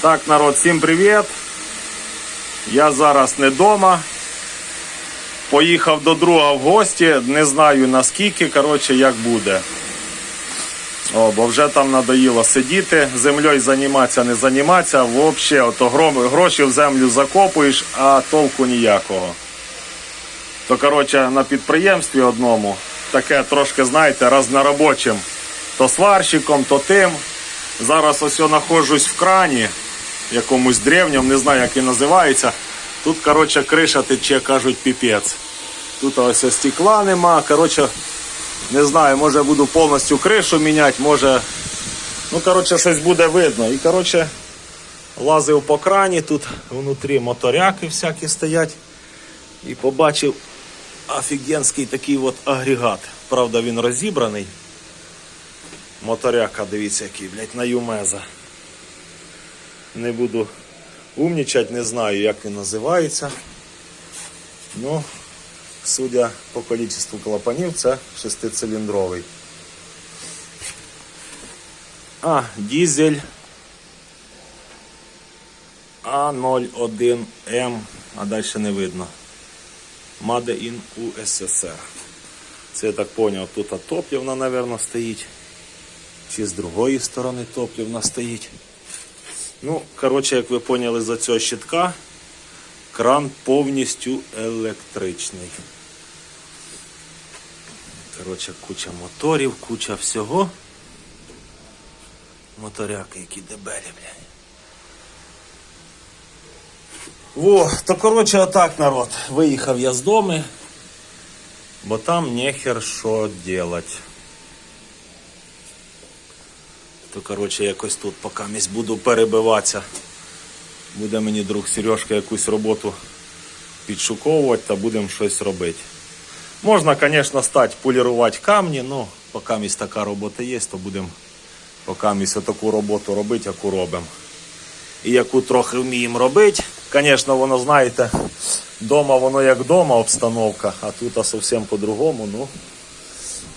Так, народ, всім привіт. Я зараз не вдома. Поїхав до друга в гості, не знаю наскільки, коротше, як буде. О, бо вже там надоїло сидіти, землею займатися, не займатися. Взагалі, ото гро- гроші в землю закопуєш, а толку ніякого. То, коротше, на підприємстві одному таке трошки, знаєте, разнорабочим. То сварщиком, то тим. Зараз ось я знаходжусь в крані, якомусь древньому, не знаю, як він називається. Тут, коротше, криша тече, кажуть, піпець. Тут ось стекла нема. Коротше, не знаю, може буду повністю кришу міняти, може. Ну, коротше, щось буде видно. І, коротше, лазив по крані, тут внутрі моторяки всякі стоять. І побачив офігенський такий от агрегат. Правда, він розібраний. Моторяка, дивіться, який, блядь, на Юмеза. Не буду умнічать, не знаю, як він називається. Ну, судя по кількості клапанів, це шестициліндровий. А, дізель А01М, а далі не видно. Made in USSR. Це я так зрозумів, тут топливна, мабуть, стоїть. Чи з другої сторони топливна стоїть. Ну, коротше, як ви поняли за цього щитка, кран повністю електричний. Коротше, куча моторів, куча всього. Моторяки, які дебелі, блядь. Во, то коротше отак, народ. Виїхав я з дому, бо там нехер що делать. То коротше якось тут поки місь буду перебиватися. Буде мені друг Сережка якусь роботу підшуковувати та будемо щось робити. Можна, звісно, стати полірувати камні, ну поки місь така робота є, то будемо поки місь таку роботу робити, яку робимо. І яку трохи вміємо робити. Звісно, воно, знаєте, дома воно як дома обстановка, а тут зовсім по-другому, ну,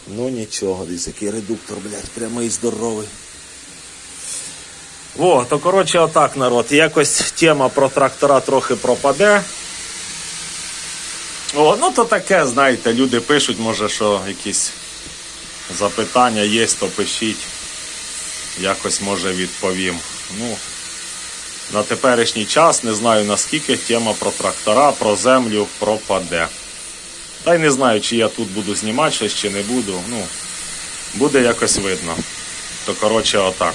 ну нічого, дивіться, який редуктор, блядь, прямий здоровий. Во, то коротше отак, народ. Якось тема про трактора трохи пропаде. О, ну то таке, знаєте, люди пишуть, може, що якісь запитання є, то пишіть. Якось може відповім. Ну, на теперішній час не знаю наскільки тема про трактора, про землю пропаде. Та й не знаю, чи я тут буду знімати щось, чи не буду. Ну, буде якось видно. То коротше, отак.